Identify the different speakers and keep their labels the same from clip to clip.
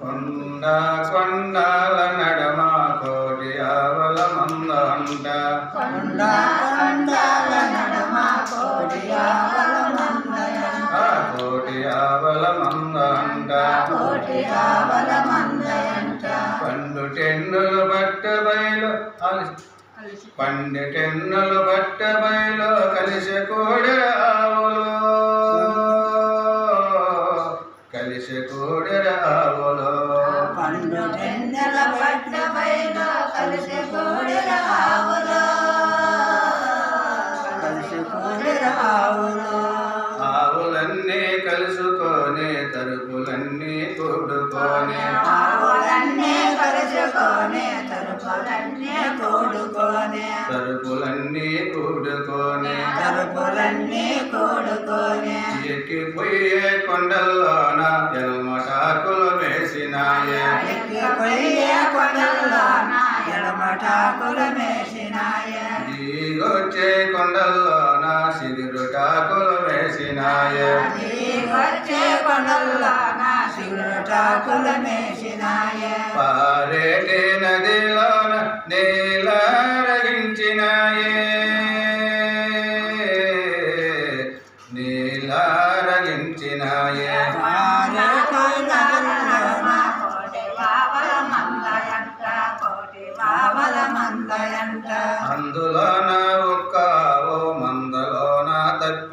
Speaker 1: కొండ కొండాల నడమ కోటి ఆవల మంద అంట
Speaker 2: కొండ కొండాల నడుమ కోటి ఆవల మందయంట
Speaker 1: కోటి ఆవల మంద అంట
Speaker 2: కోటి ఆవల
Speaker 1: పండు టెన్నులు పండిటెన్నులు బట్ట బయలో కలిసి కోడెర ఆవులు కలిసి కోడెర ఎక్కిపోయే కొండల్లోన ఎల్మటాకులు వేసినాయే
Speaker 2: ఎక్కిపోయే కొండల్లోన ఎడమటాకులు మేసినాయ.
Speaker 1: దిగొచ్చే కొండల్లోన సిగురుటాకులు వేసినాయే
Speaker 2: వచ్చే కొండల్లోన శివుటాకులు మేసినాయ.
Speaker 1: పారేటి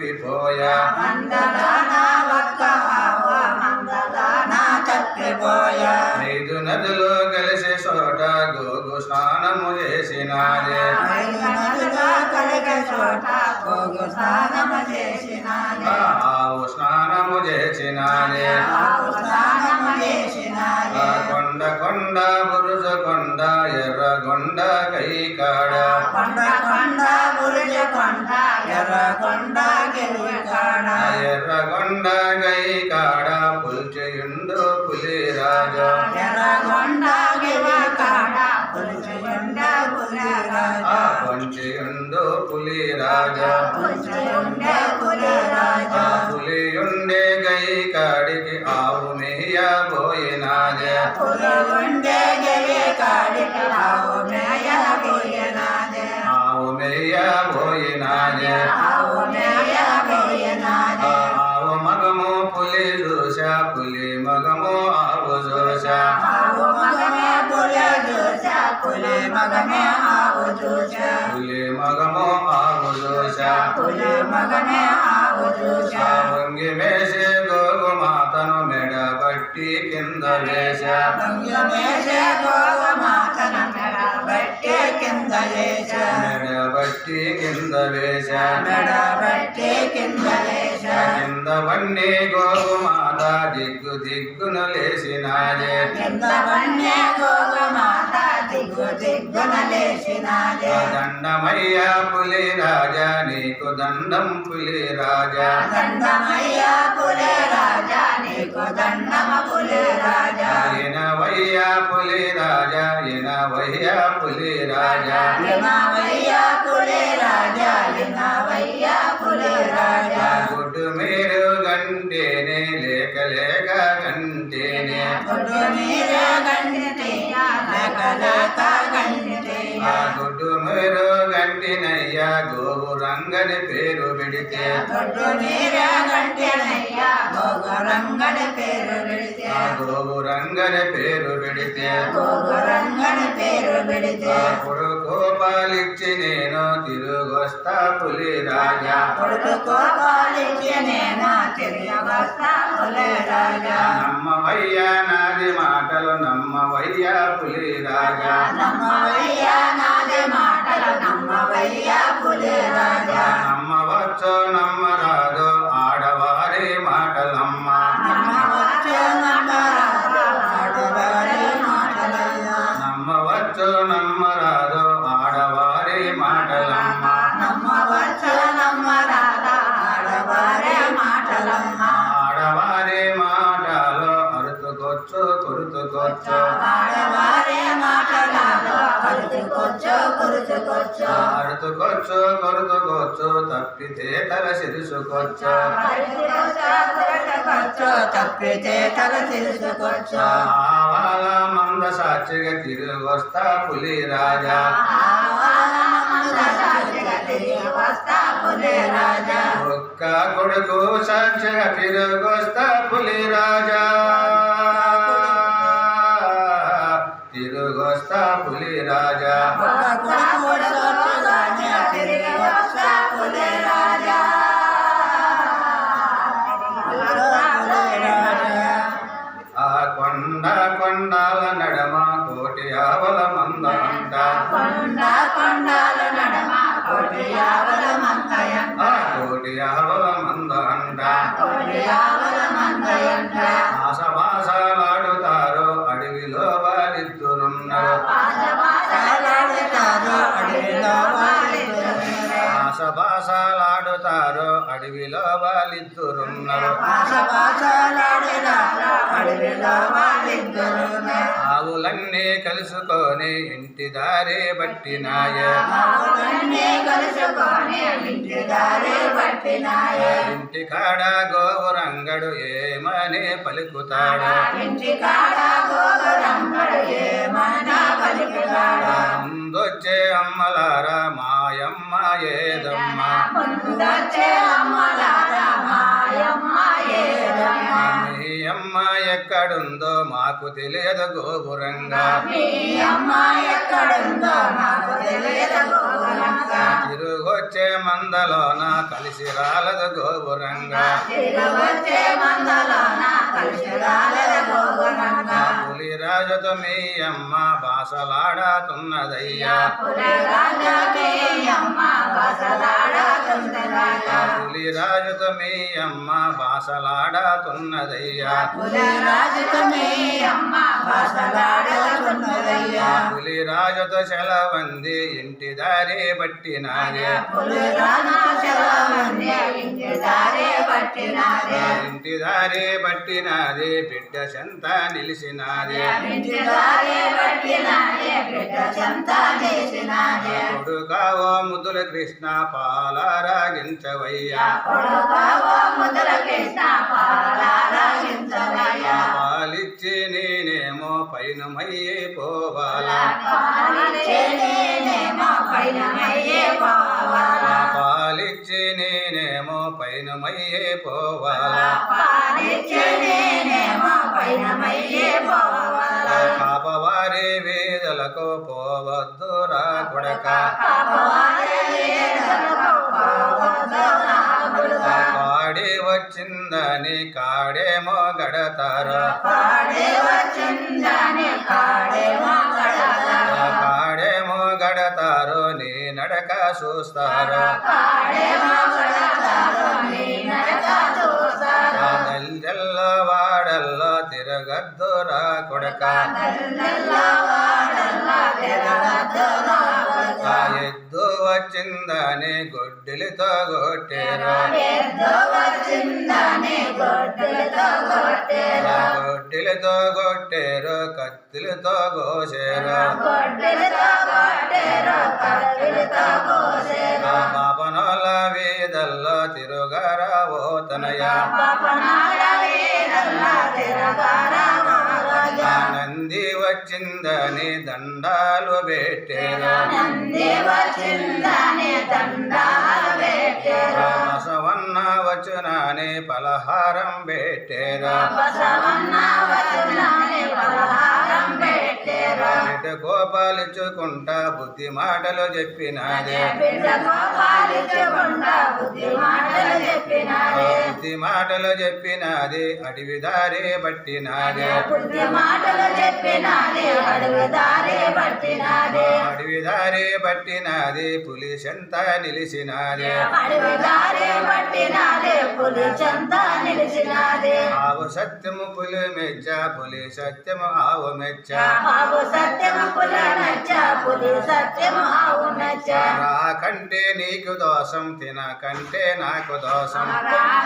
Speaker 1: తప్పిపోయా ఐదు నదులు కలిసే చోట గోగు స్నానము చేసినారే. ఆవు స్నానము చేసినారే. కొండ కొండ బురుజ కొండ ఎర్ర కొండ కైకాడ.
Speaker 2: కొండ కొండ బురుజ కొండ ఎర్ర కొండ కాడ
Speaker 1: ఆ ఎర్ర కొండ పుల్చెయుండు పులి రాజు
Speaker 2: ఎర్ర కొండ గిరి కాడ పులిచుండ పులి
Speaker 1: ఆ
Speaker 2: రాజా
Speaker 1: కొంచెయుండు పులి రాజు
Speaker 2: పులిచుండ పులి రాజా
Speaker 1: పులియుండే కైకాడికి ఆవు మేయబోయినాదే
Speaker 2: పులి ఉండే గిరి కాడికి ఆవు మేయ పోయినాదే
Speaker 1: ఆవు మేయబోయినాదే
Speaker 2: ఆవు మేయ
Speaker 1: ఆవు చూసా ఆవు
Speaker 2: మగమే పులి చూసా పులి మగమే ఆవు చూసా
Speaker 1: పులి మగము ఆవు చూసా
Speaker 2: పులి మగమే ఆవు చూసా
Speaker 1: వంగి వేసే గోగు మాతను మెడ బట్టి కింద వేసా
Speaker 2: దొంగమేసే గోగ మాతన మెడ బట్టి కింద వేసా
Speaker 1: మెడ బట్టి కింద వేసా
Speaker 2: మెడ బట్టి కింద వేసా
Speaker 1: కింద వన్నీ గోగు మాత దిగ్గు దిగ్గున లేసినాదే
Speaker 2: కింద వన్నే గోగ మాత దిగ్గు దిగ్గున లేచినాదే
Speaker 1: దండమయ్య పులి రాజా నీకు దండం పులి రాజా.
Speaker 2: దండమయ్య పులి రాజా నీకు దండమ పులి రాజా.
Speaker 1: ఎనవయ్య పులి రాజా ఎనవయ్య పులి రాజా.
Speaker 2: లింగవయ్య పులి రాజా లింగవయ్య పులి రాజా.
Speaker 1: గుడ్డు మీరు గంటేనే లేక లేక గంటేనే
Speaker 2: గుడ్డు నీరే గండితేయ లేక లేక గండితేయ
Speaker 1: ఆ గుడ్డు మీరు గంటినయ్యా గోవు రంగని పేరు పెడితే
Speaker 2: గోగురంగడి పేరు పెడితే
Speaker 1: ఆ గోవు రంగని పేరు పెడితే
Speaker 2: గోగురంగడి పేరు పెడితే
Speaker 1: అప్పుడు కోపాలిచ్చి నేను తిరుగొస్తా పులి రాజా.
Speaker 2: కొడుకు కోపాలిచ్చి నేను తిరిగి వస్తా పులి రాజా.
Speaker 1: నమ్మవయ్యా నాది మాటలు నమ్మవయ్యా పులి రాజా.
Speaker 2: నమ్మవయ్య నాది మాటలు నమ్మవయ్య పులి రాజా
Speaker 1: నమ్మవచ్చు నమ్మరాదు ఆడవారి మాటలమ్మ.
Speaker 2: నమ్మవచ్చు నమ్మరాదు ఆడవారి మాటలయ్యా.
Speaker 1: నమ్మవచ్చు నమ్మరాదు ఆడవారి మాటలమ్మ.
Speaker 2: నమ్మవచ్చు నమ్మరాదా ఆడవారి మాటలమ్మ.
Speaker 1: ఆడవారి మాటలు అరుతుకొచ్చు కొరుతుకొచ్చు.
Speaker 2: ఆడవారి
Speaker 1: హత్తుకొచ్చు కొరుతుకొచ్చు తప్పితే తల సిరుసుకొచ్చు
Speaker 2: కొచ్చు తప్పితే తల తెలుసుకొచ్చు
Speaker 1: ఆవాల మంద సాక్షిగా తిరుగొస్తా పులే రాజా ఒక్క కొడుకు సాక్షిగా తిరుగొస్తా పులి రాజా వారిద్దరున్నారు.
Speaker 2: అడవిలో వాళ్ళిద్దరున్నారు
Speaker 1: ఆవులన్నీ కలుసుకొని ఇంటి దారి
Speaker 2: పట్టినాయ
Speaker 1: ఇంటి కాడ గోవురంగడు ఏమని పలుకుతాడు
Speaker 2: ఇంటి కాడ గోగురంగడు ఏమని పలుకుతాడు
Speaker 1: ముందొచ్చే అమ్మలారా
Speaker 2: మా అమ్మలారా మాయమ్మ ఏదమ్మ
Speaker 1: మీ అమ్మ ఎక్కడుందో మాకు తెలియదు గోపురంగా. తిరుగొచ్చే మందలోన కలిసి రాలదు గోపురంగా.
Speaker 2: తిరుగొచ్చే మందలోన కలిసి రాలేదు గోగురంగా
Speaker 1: పులి రాజుతో మీ అమ్మ బాసలాడుతున్నదయ్యా.
Speaker 2: బసలాడుతుందరాజా
Speaker 1: పులి రాజుతో మీ అమ్మ బాసలాడుతున్నదయ్యా.
Speaker 2: పులిరాజుకు మీ అమ్మ బసలాడుతున్నదయ్యా.
Speaker 1: పులి రాజుతో సెలవంది ఇంటి దారి
Speaker 2: సెలవుంది ఇంటి దారి పట్టినాదే
Speaker 1: బిడ్డ చెంత నిలిచినాది. కొడుకావో ముద్దుల కృష్ణ పాలారాగించవయ్యా పాలిచ్చి నేనేమో పైన మయ్యి పోవాలా
Speaker 2: పాలిచ్చే నేనేమో పైన మయ్యే పోవాలా.
Speaker 1: పాపవారి వేదలకు పోవద్దు రా కొడక. కాడి వచ్చిందని కాడేమో గడతారు.
Speaker 2: కాడే
Speaker 1: నడక చూస్తారు వాడల్లో తిరగద్దురా కొడక? ఎద్దు వచ్చిందని గొడ్డలతో కొట్టేరు.
Speaker 2: గొడ్డలితో కొట్టేరు?
Speaker 1: కత్తులతో కోసేరు? నంది వచ్చిందని దండాలు పెట్టేరు
Speaker 2: దండాలు పెట్టేరు.
Speaker 1: వచ్చునని పలహారం పెట్టేరు. బిడ్డ బుద్ధి మాటలు చెప్పినాదే
Speaker 2: బుద్ధి మాటలు
Speaker 1: చెప్పినాది అడవి దారి పట్టినాదే
Speaker 2: పట్టినాదే
Speaker 1: అడవి దారి పట్టినాది పులి చెంత నిలిచినాదే
Speaker 2: అడుగు
Speaker 1: ఆవు సత్యము పులి మెచ్చ పులి సత్యము ఆవు మెచ్చ.
Speaker 2: ఆవు సత్యము మెచ్చ పులి సత్యము ఆవు మెచ్చ.
Speaker 1: కంటే నీకు దోషం తిన కంటే నాకు దోషం.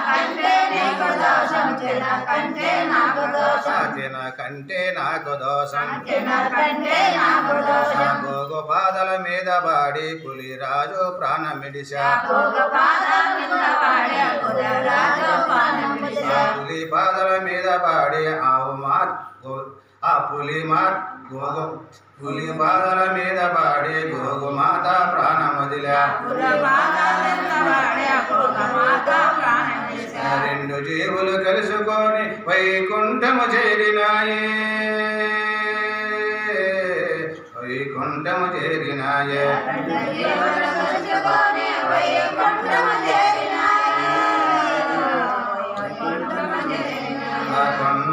Speaker 2: కంటే నీకు దోషం తిన కంటే నాకు దోషం.
Speaker 1: తిన కంటే నాకు దోషం.
Speaker 2: తిన కంటే నాకు దోషం.
Speaker 1: పాదల మీద బాడి పులి రాజు ప్రాణమిడిశా.
Speaker 2: గోగు పాదల మీద
Speaker 1: పులి పాదల మీద పాడే ఆవు మాట్ ఆ పులి మాట్ గోగు పులి పాదల మీద పాడే గోగు మాత ప్రాణమదిలా రెండు జీవులు కలుసుకొని వైకుంఠము చేరినాయే వైకుంఠము చేరినాయే
Speaker 2: వైకుంఠము చేరినాయే
Speaker 1: Bhagavan